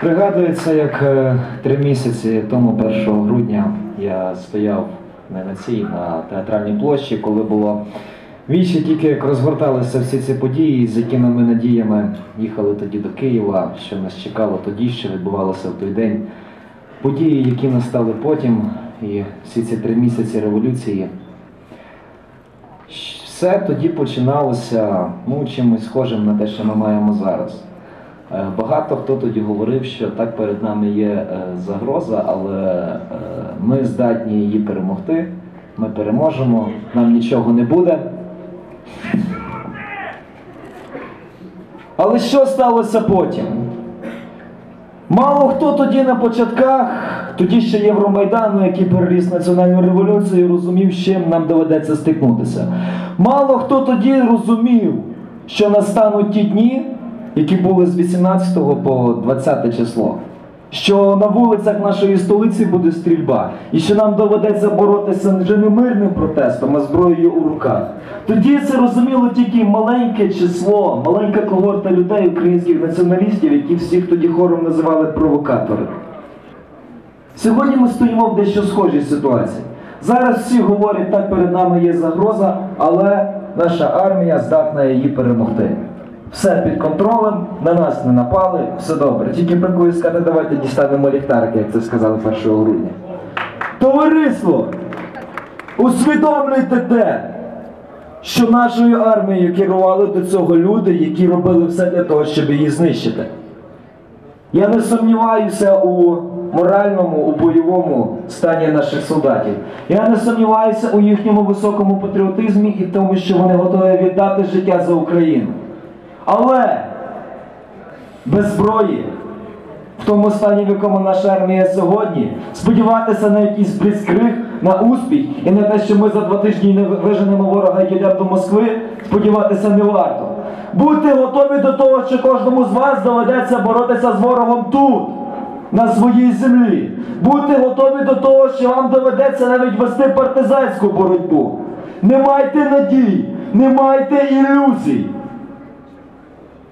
Пригадується, як е, три місяці тому, 1 грудня, я стояв не на цій, на театральній площі, коли було вічі тільки як розгорталися всі ці події, з якими ми надіями їхали тоді до Києва, що нас чекало тоді, що відбувалося в той день. Події, які настали потім, і всі ці три місяці революції. Все тоді починалося ну, чимось схожим на те, що ми маємо зараз. Е, Багато хто тоді говорив, що так перед нами є е, загроза, але е, ми здатні її перемогти. Ми переможемо, нам нічого не буде. Але що сталося потім? Мало хто тоді на початках, тоді ще Євромайдану, який переріс національну революцію, розумів, з чим нам доведеться стикнутися. Мало хто тоді розумів, що настануть ті дні, які були з 18 по 20 число. Що на вулицях нашої столиці буде стрільба, і що нам доведеться боротися вже не мирним протестом, а зброєю у руках. Тоді це розуміло тільки маленьке число, маленька когорта людей, українських націоналістів, які всіх тоді хором називали провокатори. Сьогодні ми стоїмо в дещо схожій ситуації. Зараз всі говорять, так перед нами є загроза, але наша армія здатна її перемогти. Все під контролем, на нас не напали, все добре. Тільки бракує сказати, давайте дістанемо ліхтарики, як це сказали 1 грудня. Товариство! Усвідомлюйте те, що нашою армією керували до цього люди, які робили все для того, щоб її знищити. Я не сумніваюся у моральному, у бойовому стані наших солдатів. Я не сумніваюся у їхньому високому патріотизмі і тому, що вони готові віддати життя за Україну. Але без зброї, в тому стані, в якому наша армія сьогодні, сподіватися на якийсь близькрих, на успіх і на те, що ми за два тижні не виженемо ворога і йдемо до Москви, сподіватися не варто. Будьте готові до того, що кожному з вас доведеться боротися з ворогом тут, на своїй землі. Будьте готові до того, що вам доведеться навіть вести партизанську боротьбу. Не майте надій, не майте ілюзій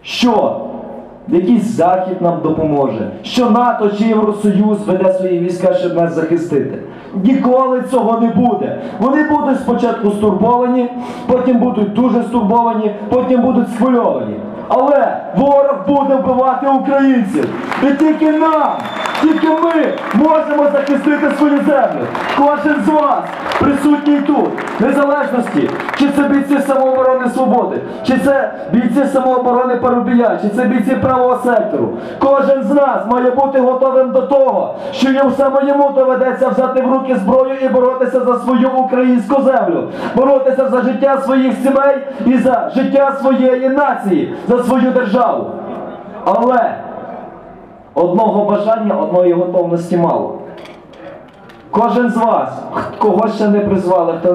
що якийсь захід нам допоможе, що НАТО чи Євросоюз веде свої війська, щоб нас захистити. Ніколи цього не буде. Вони будуть спочатку стурбовані, потім будуть дуже стурбовані, потім будуть схвильовані. Але ворог буде вбивати українців. І тільки нам, тільки ми можемо захистити свою землю. Кожен з вас присутній тут, незалежності, чи це бійці самооборони чи це бійці самооборони Парубія, чи це бійці правого сектору. Кожен з нас має бути готовим до того, що йому саме йому доведеться взяти в руки зброю і боротися за свою українську землю, боротися за життя своїх сімей і за життя своєї нації, за свою державу. Але одного бажання, одної готовності мало. Кожен з вас, кого ще не призвали, хто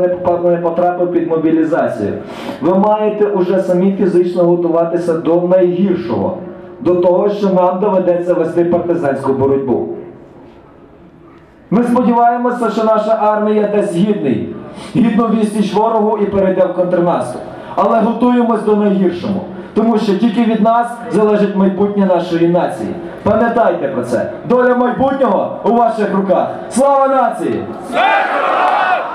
не потрапив під мобілізацію, ви маєте уже самі фізично готуватися до найгіршого, до того, що нам доведеться вести партизанську боротьбу. Ми сподіваємося, що наша армія дасть гідний, гідну відсіч ворогу і перейде в контрнаступ. Але готуємось до найгіршого, тому що тільки від нас залежить майбутнє нашої нації. Пам'ятайте про це. Доля майбутнього у ваших руках. Слава нації! Ворогам!